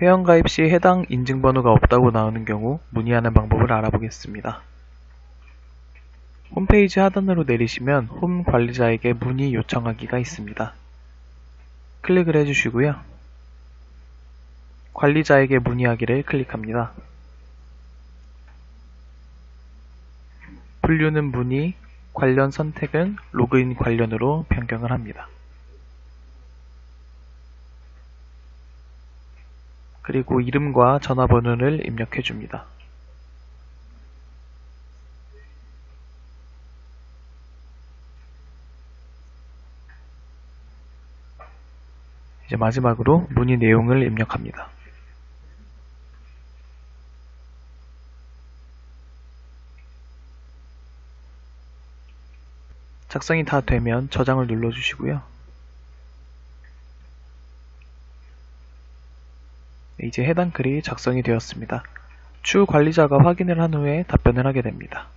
회원가입 시 해당 인증번호가 없다고 나오는 경우 문의하는 방법을 알아보겠습니다. 홈페이지 하단으로 내리시면 홈 관리자에게 문의 요청하기가 있습니다. 클릭을 해주시고요. 관리자에게 문의하기를 클릭합니다. 분류는 문의, 관련 선택은 로그인 관련으로 변경을 합니다. 그리고 이름과 전화번호를 입력해 줍니다. 이제 마지막으로 문의 내용을 입력합니다. 작성이 다 되면 저장을 눌러주시고요. 이제 해당 글이 작성이 되었습니다. 추후 관리자가 확인을 한 후에 답변을 하게 됩니다.